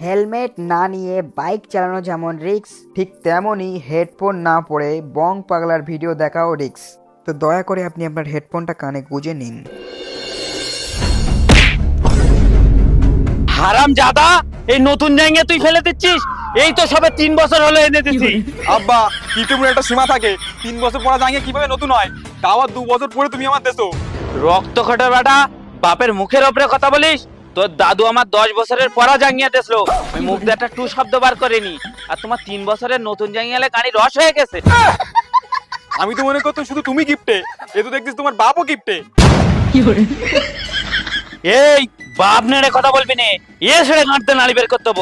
Helmet না নিয়ে bike চালানো যেমন রিক্স ঠিক তেমনই হেডফোন না পরে বং পাগলার ভিডিও দেখাও রিক্স তো দয়া করে আপনি আপনার হেডফোনটা কানে গুজে নিন। হারাম জাদা এই নতুন জায়গা তুই ফেলে দিচ্ছিস? এই তো সবে তিন বছর হলো এনে দিচ্ছি আব্বা ইউটিউবের একটা সীমা থাকে। তিন বছর পড়া জাঙ্গে কীভাবে নতুন হয়? তাও আর দু বছর পরে তুমি আমার দেশো। রক্ত খটা বেটা বাপের মুখের ওপরে কথা বলিস? তোর দাদু আমার দশ বছরের পড়া জাঙ্গিয়া দেখল। ওই মুখ দিয়ে একটা টু শব্দ বার করেনি। আর তোমার তিন বছরের নতুন জাঙ্গিয়ালে গাড়ি রস হয়ে গেছে। আমি তো মনে করতাম শুধু তুমি গিফটে। এ তো দেখছিস তোমার বাপও গিফটে। এই বাপ নেড়ে কথা বলবি নে। এ ছেড়ে গাঁটতে নাড়ি বের করতে হব।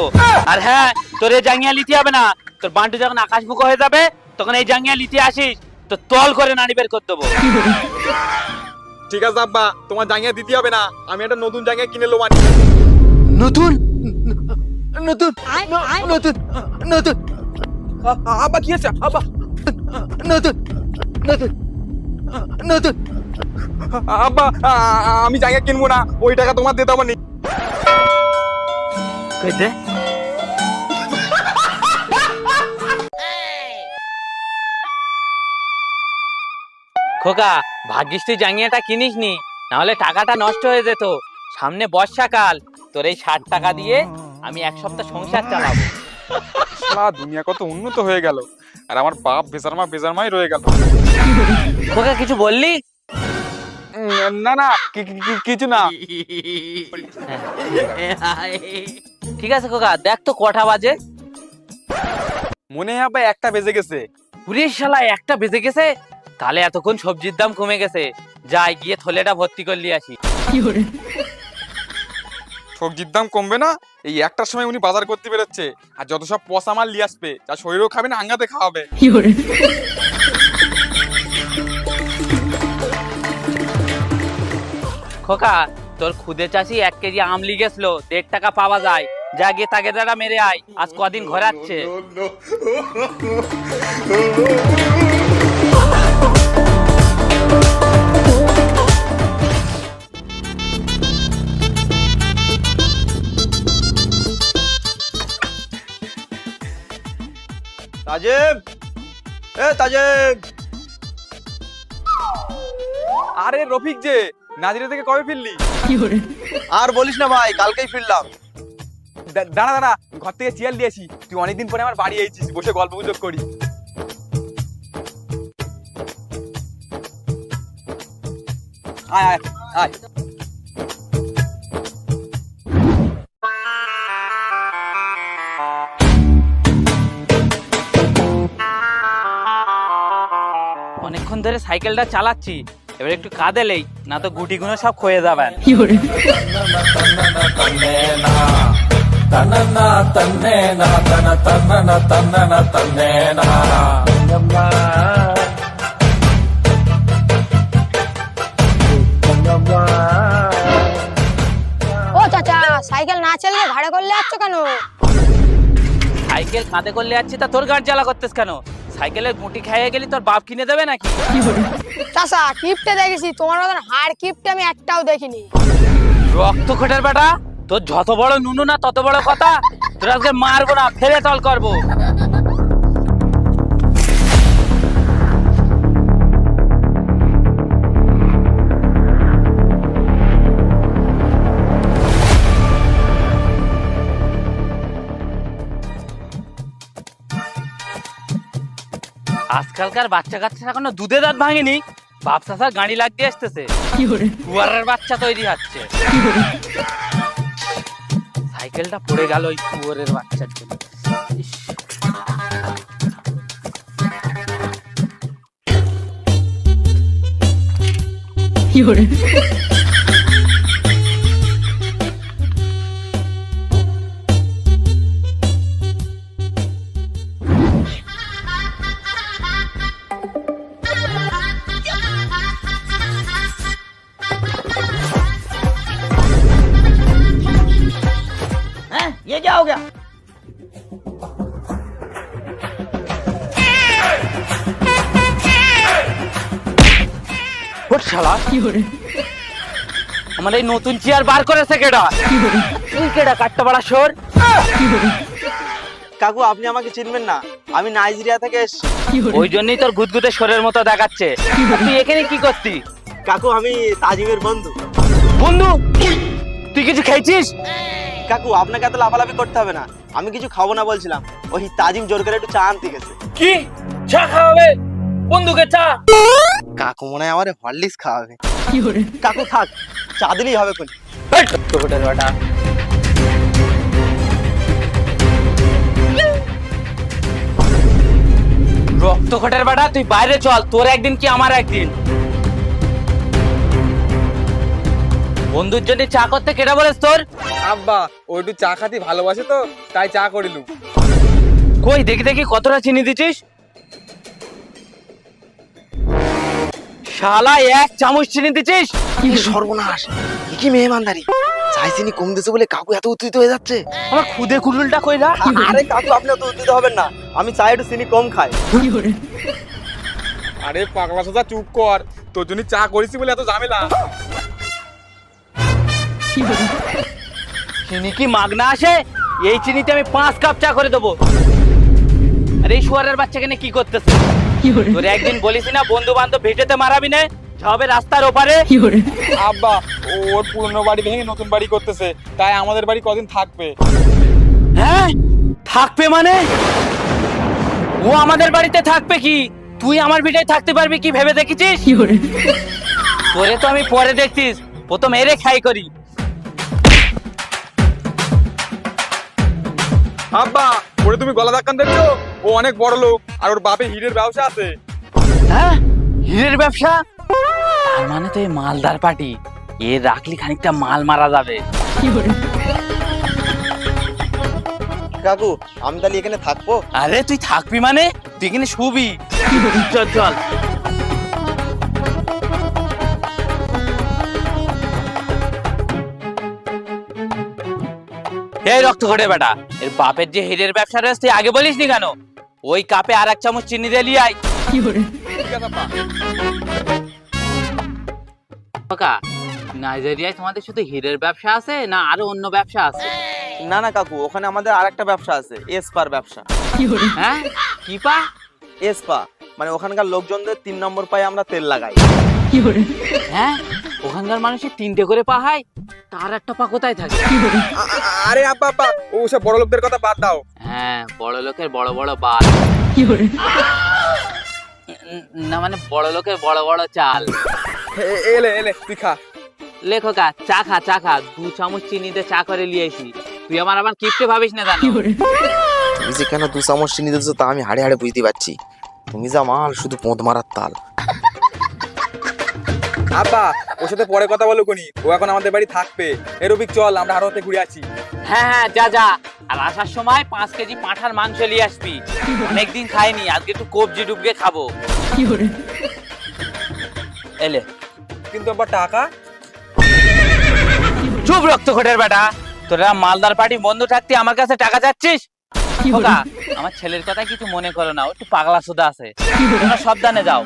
আর হ্যাঁ তোর এই জাঙ্গিয়া লিতে হবে না। তোর বান্টু যখন আকাশ মুখ হয়ে যাবে তখন এই জাঙ্গিয়া লিতে আসিস। তো তল করে নাড়ি বের করতে হব। ঠিক আছে আব্বা তোমার জাঙ্গিয়া দিতে হবে না। আমি একটা নতুন জাঙ্গিয়া কিনে নেব নতুন? নতুন? নতুন? নতুন? আব্বা কি আছে আব্বা। নতুন? নতুন? নতুন? আব্বা আমি জায়গা কিনবো না। ওই টাকা তোমার দিতে হবে নি। কইতে খোকা ভাগ্যিস তুই জাঙ্গিয়াটা কিনিস নি নাহলে টাকাটা নষ্ট হয়ে যেত। সামনে বর্ষাকাল তোর এই ষাট টাকা দিয়ে আমি এক সপ্তাহ সংসার চালাবো। সারা দুনিয়া কত উন্নত হয়ে গেল আর আমার বাপ বেজারমা বেজারমাই রয়ে গেল। খোকা কিছু বললি? না না কিছু না। ঠিক আছে খোকা দেখ তো কটা বাজে। মনে হয় একটা বেজে গেছে। পুরে শালা একটা বেজে গেছে? তাহলে এতক্ষণ সবজির দাম কমে গেছে যাই গিয়ে থলেটা ভর্তি করলি আসি সবজির দাম কমবে না এই একটার সময় উনি বাজার করতে বেরোচ্ছে আর যত সব পচা মাল নিয়ে আসবে যা শরীরও খাবে না আঙ্গাতে খাওয়াবে খোকা তোর খুদে চাষি এক কেজি আমলি গেছিল দেড় টাকা পাওয়া যায় যা গিয়ে তাকে দাঁড়া মেরে আয় আজ কদিন ঘোরাচ্ছে তাজেব এ তাজেব আরে রফিক যে নাজিরা থেকে কবে ফিরলি? আর বলিস না ভাই কালকেই ফিরলাম। দা- দাঁড়া দাঁড়া ঘর থেকে চেয়ার দিয়েছি তুই অনেকদিন পরে আমার বাড়ি এসেছিস বসে গল্প গুজব করি। আয় আয় আয়। সাইকেলটা চালাচ্ছি এবার একটু কাঁদেলেই না তো গুটি গুটিগুলো সব ক্ষয়ে যাবে ও চাচা সাইকেল না চালিয়ে ভাড়া করলে যাচ্ছ কেন? সাইকেল কাঁধে করলে যাচ্ছি তা তোর গাড়ি জ্বালা করতেস কেন? সাইকেলের গুটি খাইয়ে গেলি তোর বাপ কিনে দেবে নাকি? চাষা কিপটে দেখেছি। তোমার মতন হাড় কিপটে আমি একটাও দেখিনি। রক্ত খোটার বেটা তোর যত বড় নুনু না তত বড় কথা তোর আজকে মারবো না ফেলে তল করব। আজকালকার বাচ্চা কাচ্চা এখনও দুধে দাঁত ভাঙেনি বাপ চাষার গাড়ি লাগিয়ে আসতেছে। কুয়ারের বাচ্চা তৈরি হচ্ছে। সাইকেলটা পড়ে গেল ওই কুয়ারের বাচ্চার জন্য। ইস, শালা। আমার এই নতুন চেয়ার বার করেছে কেডা? তুই কেডা কাটতে পারা সর কাকু আপনি আমাকে চিনবেন না। আমি নাইজেরিয়া থেকে এসেছি। ওই জন্যই তোর গুদগুদে সরের মতো দেখাচ্ছে। তুই এখানে কি করতি? কাকু আমি তাজিমের বন্ধু। বন্ধু তুই কিছু খেয়েছিস? কাকু আপনাকে এত লাফালাফি করতে হবে না। আমি কিছু খাব না বলছিলাম। ওই তাজিম জোর করে একটু চা আনতে গেছে। কি? চা খাওয়াবে বন্ধুকে চা। কাকু মনে হয় আমার হরলিক্স খাওয়াবে। কাকু থাক চা দিলেই হবে কোন তোকেটার বেটা রক্ত খটের বেটা তুই বাইরে চল তোর একদিন কি আমার একদিন? বন্ধুর জন্য চা করতে কেটা বলেস তোর? আব্বা ও একটু চা খাতি ভালোবাসে তো তাই চা করিলু কই দেখি দেখি কতটা চিনি দিছিস? শালা এক চামচ চিনি দিছিস সর্বনাশ। কি মেহমানদারি? চাইছিনি কম দিয়েছে বলে কাকু এত উত্তেজিত হয়ে যাচ্ছে? আমার খুদে কুলুলটা কইলা আরে কাকু আপনি অত উত্তেজিত হবেন না। আমি চা একটু চিনি কম খাই। আরে পাগলা সোজা চুপ কর। তোর জন্য চা করেছি বলে এত ঝামেলা। চিনি কি মাগনা আসে? এই চিনিতে আমি পাঁচ কাপ চা করে দেবো। আর এই শুয়ারের বাচ্চা কেন কি করতেছে তোর একদিন বলিস না বন্ধু বান্ধব ভেটেতে মারাবি না যাবে রাস্তার ওপারে। আব্বা ওর পুরনো বাড়ি ভেঙে নতুন বাড়ি করতেছে তাই আমাদের বাড়ি কদিন থাকবে? হ্যাঁ? থাকবে মানে? ও আমাদের বাড়িতে থাকবে কি? তুই আমার ভিটায় থাকতে পারবি কি ভেবে দেখেছিস? তোরে তো আমি পরে দেখতিস প্রথম এরে খাই করি। আব্বা ওরে তুমি গলা ধাক্কান দেখছ ও অনেক বড় লোক আর ওর বাপে হিরের ব্যবসা আছে। হ্যাঁ? হীরের ব্যবসা? তার মানে তো এই মালদার পার্টি। এ রাখলি খানিকটা মাল মারা যাবে। কাকু আমি তাহলে এখানে থাকব? আরে তুই থাকবি মানে? তুই এখানে শুবি। চল চল। এই রক্ত ঘটে বেটা। এর বাপের যে হীরের ব্যবসা রয়েছে তুই আগে বলিস নি কেন? ওই কাপে আর এক চামচ চিনি দিয়ে লিয়ে আয়। কাকা নাইজেরিয়ায় তোমাদের শুধু হীরের ব্যবসা আছে না আরও অন্য ব্যবসা আছে? না না কাকু ওখানে আমাদের আরেকটা ব্যবসা আছে এসপার ব্যবসা। হ্যাঁ? কি পা? এসপা মানে ওখানকার লোকজনদের তিন নম্বর পায়ে আমরা তেল লাগাই। হ্যাঁ? ওখানকার মানুষের তিনটে করে পা হয় তার একটা পা কোথায় থাকে? আরে আব্বা আব্বা ও সব বড় লোকদের কথা বাদ দাও। হ্যাঁ বড় লোকের বড় বড় বাদ কি উম, না মানে বড় লোকের বড় বড় চাল। এলে এলে তুই খা। লেখকা চা খা চা খা দু চামচ চিনিতে চা করে লিয়েছি তুই আমার আবার কিপটে ভাবিস না জানো তুমি যে কেন দু চামচ চিনি দিচ্ছ তা আমি হাড়ে হাড়ে বুঝতে পারছি। তুমি যা মাল শুধু পোঁত মারার তাল। আব্বা ওর সাথে পরে কথা বলো কোনি ও এখন আমাদের বাড়ি থাকবে। এরবিক চল আমরা হারোতে ঘুরে আছি হ্যাঁ হ্যাঁ যা যা। আর আসার সময় পাঁচ কেজি পাঁঠার মাংস নিয়ে আসবি। অনেকদিন খাইনি আজকে একটু কবজি ডুবকে খাব। এলে। কিন্তু আব্বা টাকা? চুপ রক্ত ঘটের বেটা। তোরা মালদার পার্টি বন্ধ থাকতে আমার কাছে টাকা চাচ্ছিস? খোকা, আমার ছেলের কথা কিছু মনে করো না ও একটু পাগলা সুদা আছে। তোমরা সাবধানে যাও।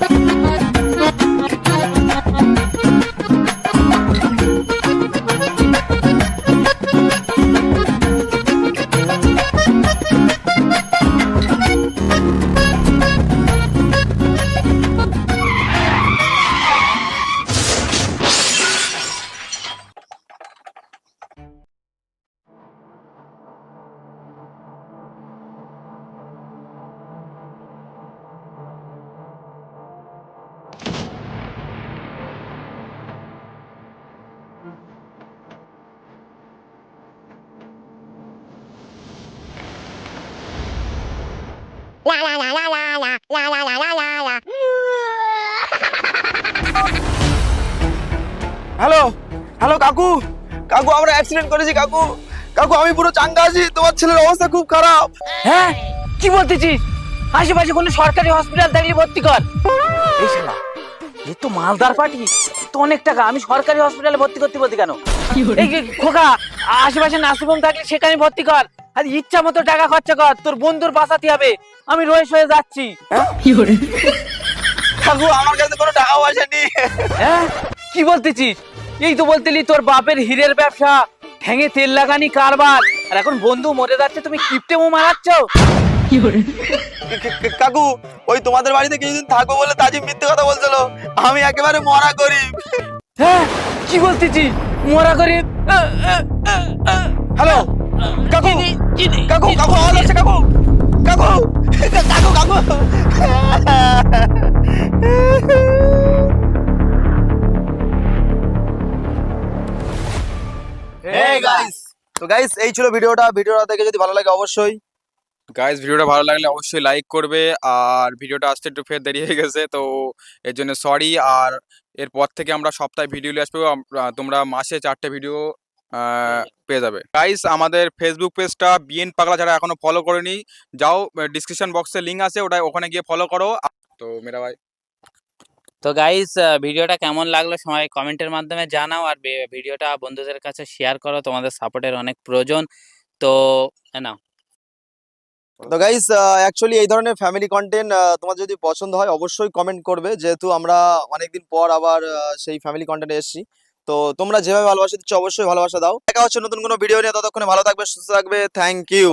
Bye. হ্যালো হ্যালো কাকু। কাকু আমরা অ্যাক্সিডেন্ট করেছি কাকু। কাকু আমি পুরো চাঙ্গা আছি তোমার ছেলের অবস্থা খুব খারাপ। হ্যাঁ? কি বলতেছিস? আশেপাশে কোনো সরকারি হসপিটাল থাকলে ভর্তি কর। এই শালা এ তো মালদার পার্টি। তো অনেক টাকা আমি সরকারি হসপিটালে ভর্তি করতে বলতে কেন? এই খোকা আশেপাশে নার্সিংহোম থাকলে সেখানে ভর্তি কর। আর ইচ্ছা মতো টাকা খরচা কর তোর বন্ধুর বাঁচাতে হবে। আমি রয়েস হয়ে যাচ্ছি। কাকু আমার কাছে কোনো টাকা পয়সা নেই হ্যাঁ? কি বলতেছিস? এই তো বলতেলি তোর বাপের হীরের ব্যবসা ঠ্যাঙে তেল লাগানি কারবার। আর এখন বন্ধু মরে যাচ্ছে তুমি কিপটে মো মারাচ্ছ? কাকু ওই তোমাদের বাড়িতে কিছুদিন থাকব বলে তাজিম মিথ্যে কথা বলছিল। আমি একেবারে মরা গরিব। হ্যাঁ? কি বলতেছি মরা করে হ্যালো? কাকু কাকু আওয়াজ আসছে কাকু কাকু কাকু কাকু Hey guys. তো গাইস এই ছিল ভিডিওটা। ভিডিওটা দেখে যদি ভালো লাগে অবশ্যই। গাইজ ভিডিওটা ভালো লাগলে অবশ্যই লাইক করবে। আর ভিডিওটা আসতে একটু ফের দেরি হয়ে গেছে তো এর জন্য সরি আর এরপর থেকে আমরা সপ্তাহে ভিডিও নিয়ে আসব। তোমরা মাসে চারটে ভিডিও পেয়ে যাবে। গাইস আমাদের ফেসবুক পেজটা বিএন পাগলা যারা এখনও ফলো করেনি। যাও ডিসক্রিপশন বক্সে লিঙ্ক আছে ওটা ওখানে গিয়ে ফলো করো। তো মেরা ভাই। তো গাইস ভিডিওটা কেমন লাগল সবাই কমেন্টের মাধ্যমে জানাও আর ভিডিওটা বন্ধুদের কাছে শেয়ার করো তোমাদের সাপোর্টের অনেক প্রয়োজন। তো নাও। তো গাইস অ্যাকচুয়ালি এই ধরনের ফ্যামিলি কন্টেন্ট তোমার যদি পছন্দ হয় অবশ্যই কমেন্ট করবে। যেহেতু আমরা অনেকদিন পর আবার সেই ফ্যামিলি কন্টেন্টে এসেছি। তো তোমরা যেভাবে ভালোবাসা দিচ্ছ, অবশ্যই ভালোবাসা দাও। দেখা হচ্ছে নতুন কোনো ভিডিও নিয়ে, ততক্ষণে ভালো থাকবে, সুস্থ থাকবে থ্যাংক ইউ